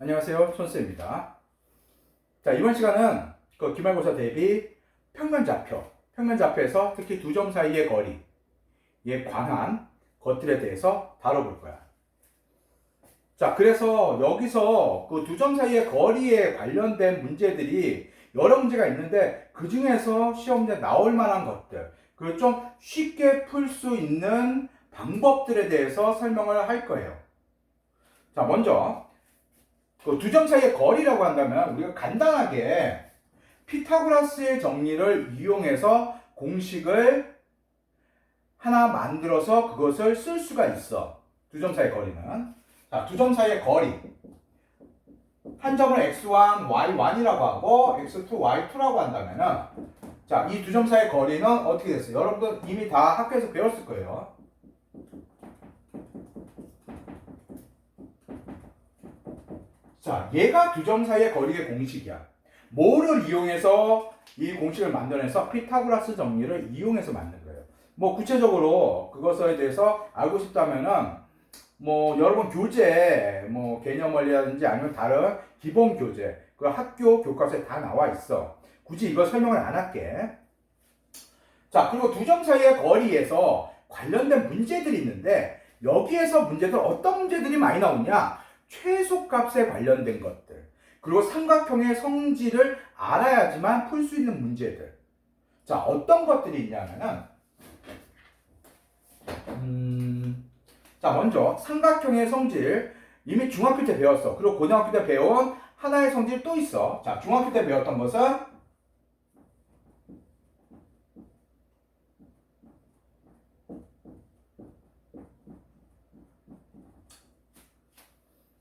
안녕하세요. 손쌤입니다. 자, 이번 시간은 그 기말고사 대비 평면좌표, 평면좌표에서 특히 두 점 사이의 거리에 관한 것들에 대해서 다뤄볼 거야. 자, 그래서 여기서 그 두 점 사이의 거리에 관련된 문제들이 여러 문제가 있는데 그 중에서 시험에 나올 만한 것들, 그리고 좀 쉽게 풀 수 있는 방법들에 대해서 설명을 할 거예요. 자, 먼저 그 두 점 사이의 거리라고 한다면 우리가 간단하게 피타고라스의 정리를 이용해서 공식을 하나 만들어서 그것을 쓸 수가 있어. 두 점 사이의 거리는. 자, 두 점 사이의 거리. 한 점을 x1, y1이라고 하고 x2, y2라고 한다면은 자, 이 두 점 사이의 거리는 어떻게 됐어요? 여러분들 이미 다 학교에서 배웠을 거예요. 자, 얘가 두 점 사이의 거리의 공식이야. 뭐를 이용해서 이 공식을 만들어내서 피타고라스 정리를 이용해서 만든 거예요. 뭐 구체적으로 그것에 대해서 알고 싶다면은 뭐 여러분 교재 뭐 개념 원리라든지 아니면 다른 기본 교재 그 학교 교과서에 다 나와 있어. 굳이 이거 설명을 안 할게. 자, 그리고 두 점 사이의 거리에서 관련된 문제들이 있는데 여기에서 문제들 어떤 문제들이 많이 나오냐? 최소값에 관련된 것들. 그리고 삼각형의 성질을 알아야지만 풀 수 있는 문제들. 자, 어떤 것들이 있냐면은, 음, 자, 먼저 삼각형의 성질. 이미 중학교 때 배웠어. 그리고 고등학교 때 배운 하나의 성질 또 있어. 자, 중학교 때 배웠던 것은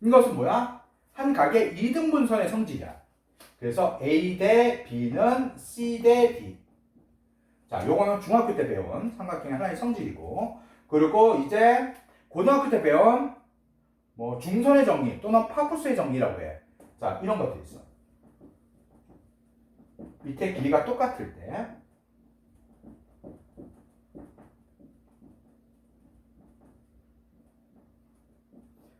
이것은 뭐야? 한 각의 이등분선의 성질이야. 그래서 A 대 B는 C 대 D. 자, 요거는 중학교 때 배운 삼각형의 하나의 성질이고, 그리고 이제 고등학교 때 배운 뭐 중선의 정리 또는 파푸스의 정리라고 해. 자, 이런 것들 있어. 밑에 길이가 똑같을 때.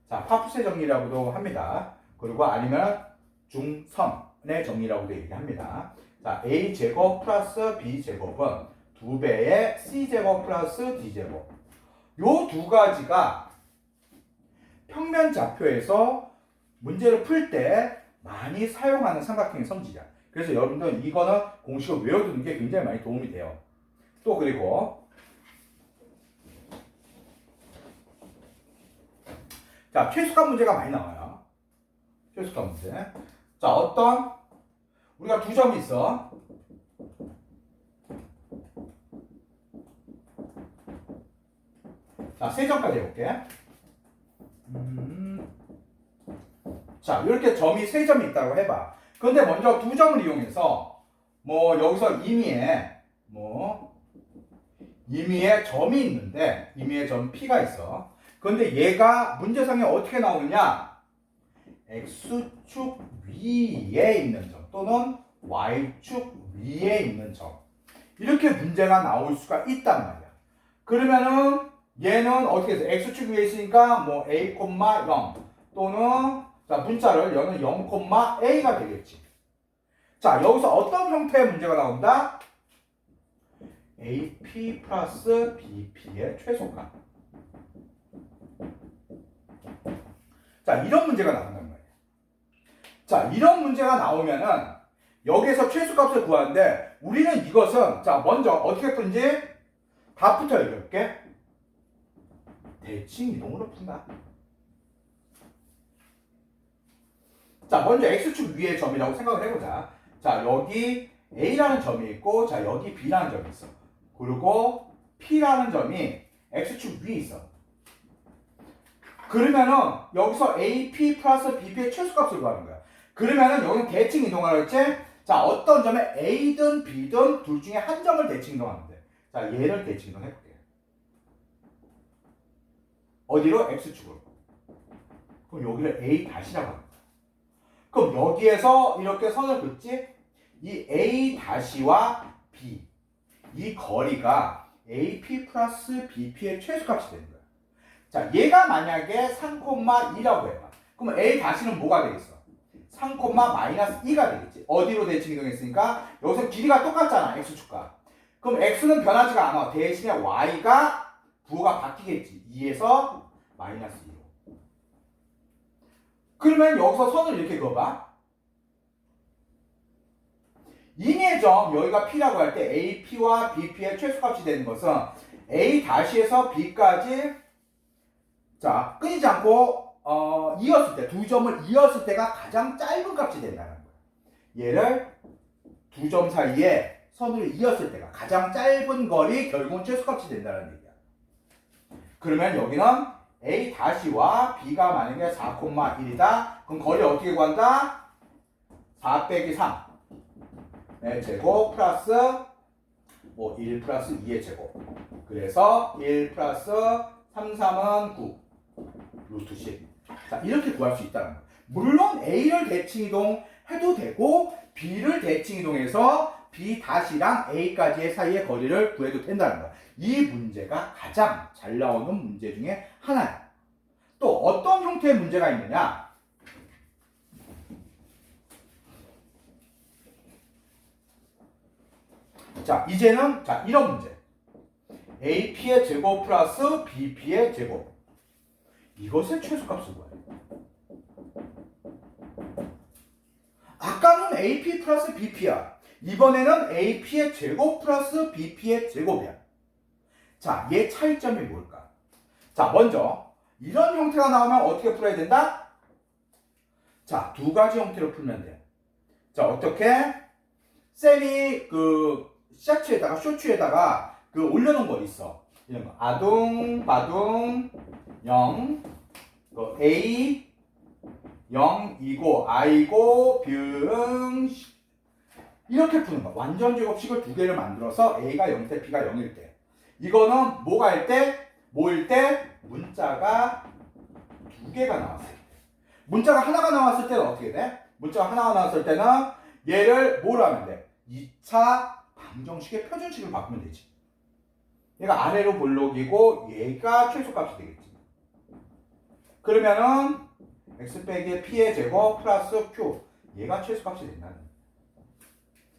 자, 파푸스의 정리라고도 합니다. 그리고 아니면 중선의 정리라고도 얘기합니다. 자, a 제곱 플러스 b 제곱은 두 배의 c 제곱 플러스 d 제곱. 요 두 가지가 평면 좌표에서 문제를 풀 때 많이 사용하는 삼각형의 성질이야. 그래서 여러분들 이거는 공식을 외워두는 게 굉장히 많이 도움이 돼요. 또 그리고 자, 최소값 문제가 많이 나와요. 최소값 문제. 자, 어떤 우리가 두 점이 있어. 자, 세 점까지 해볼게. 음. 자, 이렇게 점이 세 점이 있다고 해봐. 근데 먼저 두 점을 이용해서 뭐 여기서 임의에 뭐 임의에 점이 있는데 임의에 점 P가 있어. 근데 얘가 문제상에 어떻게 나오느냐? x축 위에 있는 점 또는 y축 위에 있는 점 이렇게 문제가 나올 수가 있단 말이야. 그러면은 얘는 어떻게 해서 x축 위에 있으니까 뭐 a, 0 또는 자 문자를 여는 0, a가 되겠지. 자 여기서 어떤 형태의 문제가 나온다? AP 플러스 BP의 최소값. 자, 이런 문제가 나온단 말이에요. 자, 이런 문제가 나오면은 여기에서 최소값을 구하는데 우리는 이것은 자, 먼저 어떻게 푼지 답부터 얘기할게. 대칭 이동으로 푼다. 자, 먼저 x축 위의 점이라고 생각을 해보자. 자, 여기 a라는 점이 있고, 자, 여기 b라는 점이 있어. 그리고 p라는 점이 x축 위에 있어. 그러면은 여기서 AP 플러스 BP의 최소값을 구하는 거야. 그러면은 여기는 대칭 이동하라 했지? 자, 어떤 점에 A든 B든 둘 중에 한 점을 대칭 이동하면 돼. 자, 얘를 대칭 이동해 볼게. 어디로? X축으로. 그럼 여기를 A 다시라고 합니다. 그럼 여기에서 이렇게 선을 긋지? 이 A 다시와 B 이 거리가 AP 플러스 BP의 최소값이 거야. 자, 얘가 만약에 3,2라고 해봐. 그럼 A 다시는 뭐가 되겠어? 3, 마이너스 2가 되겠지. 어디로 대칭 이동했으니까 여기서 길이가 똑같잖아. x축과. 그럼 x는 변하지가 않아. 대신에 y가 부호가 바뀌겠지. 2에서 마이너스 2로. 그러면 여기서 선을 이렇게 그어봐. 임의의 점 여기가 P라고 할 때 AP와 BP의 최소값이 되는 것은 A 다시에서 B까지 자 끊이지 않고 어, 이었을 때 두 점을 이었을 때가 가장 짧은 값이 된다는 거예요. 얘를 두 점 사이에 선으로 이었을 때가 가장 짧은 거리 결국은 최소값이 된다는 얘기야. 그러면 여기는 A 다시와 B가 만약에 4,1이다. 그럼 거리 어떻게 구한다? 4 빼기 3. 의 제곱 플러스 뭐1 플러스 2의 제곱. 그래서 1 플러스 3, 3은 9. 루트 10. 자, 이렇게 구할 수 있다는 거예요. 물론 A를 대칭 이동 해도 되고 B를 대칭 이동해서 B 다시랑 A까지의 사이의 거리를 구해도 된다는 거야. 이 문제가 가장 잘 나오는 문제 중에 하나야. 또 어떤 형태의 문제가 있느냐? 자, 이제는 자, 이런 문제. AP의 제곱 플러스 BP의 제곱. 이것의 최소값은 뭐예요? 아까는 AP 플러스 BP야. 이번에는 AP의 제곱 플러스 BP의 제곱이야. 자, 얘 차이점이 뭘까? 자, 먼저 이런 형태가 나오면 어떻게 풀어야 된다? 자, 두 가지 형태로 풀면 돼. 자, 어떻게? 쌤이 그 샤츠에다가 쇼츠에다가 그 올려놓은 거 있어. 이런 거. 아둥, 바둥, 0, 그 A 0이고 I고 뷰응 이렇게 푸는 거야. 완전 제곱식을 두 개를 만들어서 A가 0때 B가 0일 때. 이거는 뭐가 할 때? 뭐일 때? 문자가 두 개가 나왔을 때. 문자가 하나가 나왔을 때는 어떻게 돼? 문자가 하나가 나왔을 때는 얘를 뭐로 하면 돼? 2차 방정식의 표준식을 바꾸면 되지. 얘가 아래로 볼록이고 얘가 최소값이 되겠지. 그러면은 x 빼기 p의 제곱 플러스 q 얘가 최소값이 된다는.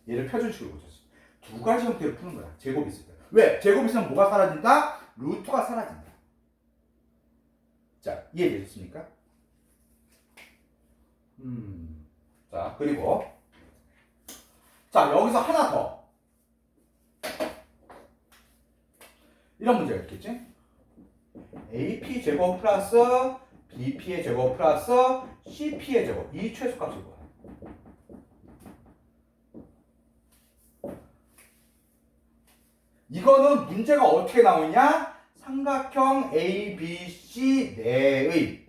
얘를 표준식으로 고쳤어. 두 가지 형태로 푸는 거야. 제곱 있을 때. 왜? 제곱 있으면 뭐가 사라진다? 루트가 사라진다. 자, 이해되셨습니까? 음. 자, 그리고 자, 여기서 하나 더. 이런 문제가 있겠지? AP 제곱 플러스 BP의 제곱 플러스 CP의 제곱 이 최소값이 뭐야? 이거는 문제가 어떻게 나오냐? 삼각형 ABC 내의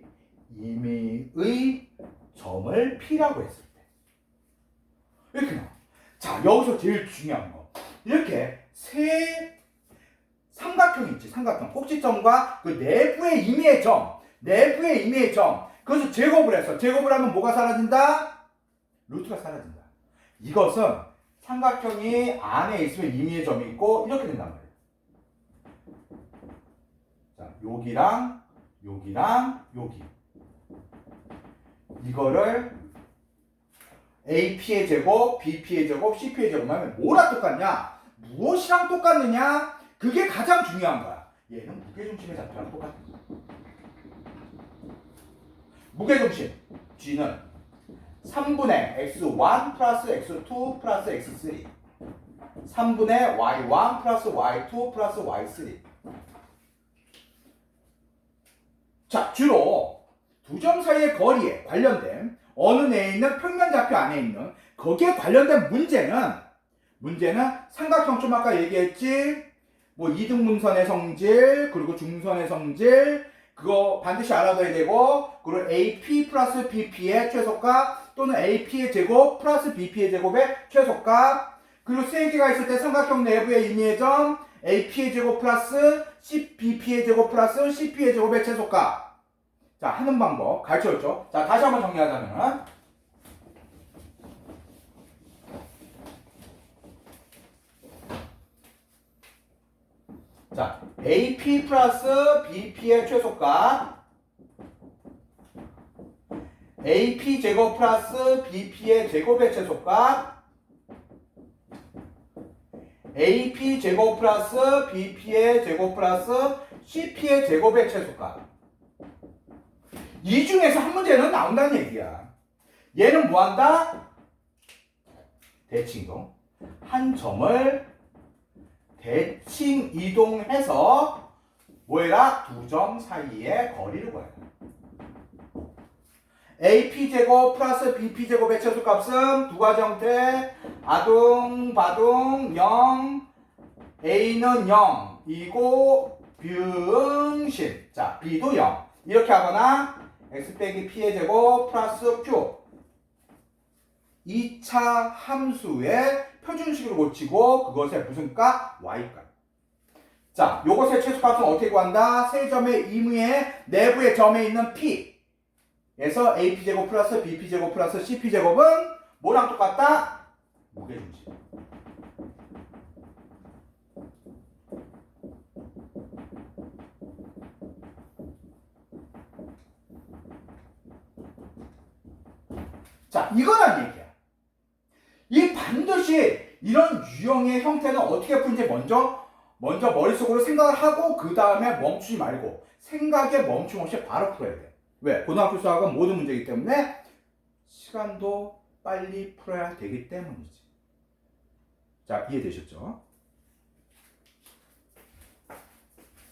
임의의 점을 P라고 했을 때 이렇게 나와. 자 여기서 제일 중요한 거 이렇게 세 삼각형 꼭지점과 그 내부의 임의의 점 내부의 임의의 점. 그것을 제곱을 했어. 제곱을 하면 뭐가 사라진다? 루트가 사라진다. 이것은 삼각형이 안에 있으면 임의의 점이 있고 이렇게 된단 말이에요. 자, 여기랑 여기랑 여기. 이거를 AP의 제곱, BP의 제곱, CP의 제곱 하면 뭐랑 똑같냐? 무엇이랑 똑같느냐? 그게 가장 중요한 거야. 얘는 무게중심의 좌표랑 거야. 무게중심. G는 3분의 x1 플러스 x2 플러스 x3 3분의 y1 플러스 y2 플러스 y3 자 주로 두 점 사이의 거리에 관련된 어느 내에 있는 평면 좌표 안에 있는 거기에 관련된 문제는 문제는 삼각형 좀 아까 얘기했지 뭐 이등분선의 성질 그리고 중선의 성질 그거 반드시 알아둬야 되고 그리고 AP 플러스 BP의 최소값 또는 AP의 제곱 플러스 BP의 제곱의 최소값. 그리고 세 개가 있을 때 삼각형 내부의 임의의 점 AP의 제곱 플러스 BP의 제곱 플러스 CP의 제곱의 최소값. 자 하는 방법 가르쳐줬죠? 자 다시 한번 정리하자면 자, AP 플러스 BP의 최소값. AP 제곱 플러스 BP의 제곱의 최소값. AP 제곱 플러스 BP의 제곱 플러스 CP의 제곱의 최소값. 이 중에서 한 문제는 나온다는 얘기야. 얘는 뭐한다? 대칭이동 한 점을 대칭 이동해서 뭐해라? 두 점 사이의 거리를 구해라. AP 제곱 플러스 BP 제곱의 최소값은 두 가지 형태 아동 바동 0 A는 0이고 병신 자 B도 0 이렇게 하거나 X 빼기 P의 제곱 플러스 Q 2차 함수의 표준식으로 고치고 그것의 무슨 값? Y값. 자, 요것의 최소값은 어떻게 구한다? 세 점의 임의의 내부의 점에 있는 P. 에서 AP제곱 플러스 BP제곱 플러스 CP제곱은 뭐랑 똑같다? 무게중심. 자, 이거란 얘기야. 이 반드시 이런 유형의 형태는 어떻게 푸는지 먼저 먼저 머릿속으로 생각을 하고 그 다음에 멈추지 말고 생각에 멈춤 없이 바로 풀어야 돼. 왜? 고등학교 수학은 모든 문제이기 때문에 시간도 빨리 풀어야 되기 때문이지. 자, 이해되셨죠?